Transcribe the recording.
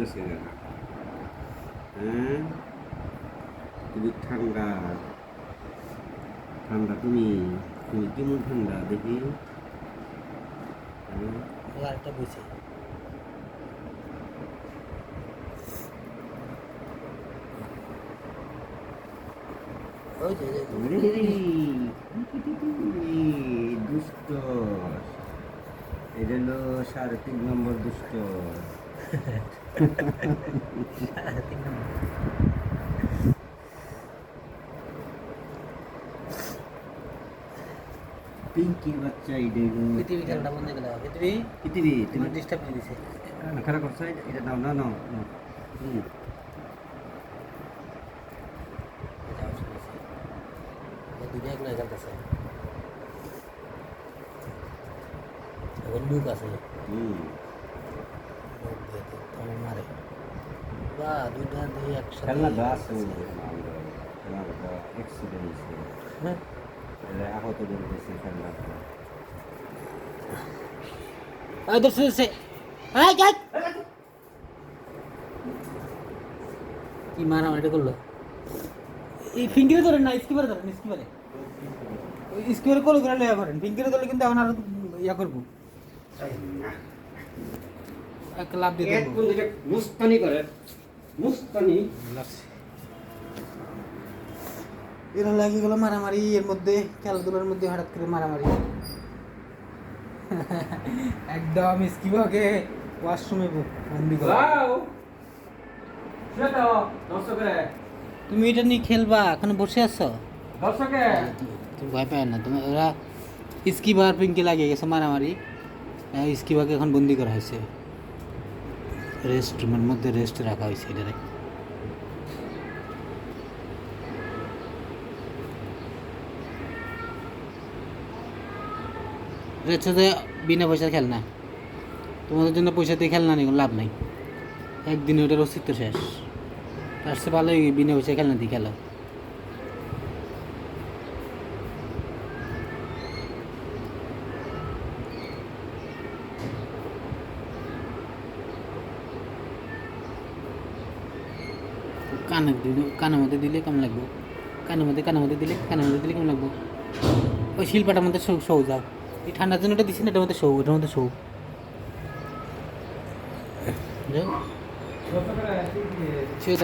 গেছে গা। হ্যাঁ তুমি ঠান্ডা ঠান্ডা তুমি তুমি কেমন ঠান্ডা দেখি হ্যাঁ? আরেকটা রে, দুষ্ট এটা হলো সাড়ে তিন নম্বর দুষ্ট তিন নম্বর। পিঙ্কির বাচ্চা এটা হলো পৃথিবী খেলাটা বন্ধ করে দাও পৃথিবী পৃথিবী তুমি তোমার ডিস্টার্ব দিয়ে দিছে খেলা করছো এটা- এটা নাও না নাও নাও। হুম। যাও শুনেছি ও দুনিয়া এগুলো খেলতেছে এখন লুক আছে হুম বা একসাথে। এক্সিডেন্ট হ্যাঁ আহত খেলনা কি মারা এটা করল? এই ফিঙ্গারে ধরেন না স্কিপারে ধরেন স্কিপারে ওই স্কিপারে কল করে লয়া করেন ফিঙ্গারে ধরলে কিন্তু এখন আর ইয়া করব। এক লাভ দিয়ে দেবো মুস্তানি করে। মুস্তানি। এরা লাগে গেলো মারামারি এর মধ্যে খেলাধুলার মধ্যে হঠাৎ করে মারামারি। একদম স্কিপাকে ওয়াশরুমে বন্দি করো। তুমি এটা নিয়ে খেলবা এখন বসে আছো? তুমি ভয় পায় না তোমার ওরা স্কিবার পিঙ্কি লাগিয়ে গেছে মারামারি। স্কিবাকে এখন বন্দি করা হয়েছে। রেস্ট, রুমের মধ্যে রেস্ট রাখা হয়েছে এটারে বিনা পয়সার খেলনা। তোমাদের জন্য পয়সা দিয়ে খেলনা নেই লাভ নাই। একদিনে ওটার অস্তিত্ব শেষ। তার সে ভালোই বিনা পয়সায় খেলনা দিয়ে খেলো। কানে দিলে কানের মধ্যে দিলে কেমন লাগবে? কানের মধ্যে কানের মধ্যে দিলে কানের মধ্যে দিলে কেমন লাগবে? ওই শিল্পাটার মধ্যে সৌ শৌ যাও এই ঠান্ডার জন্য এটা দিচ্ছি না এটার মধ্যে সৌ এটার মধ্যে সৌ সে শুয়ে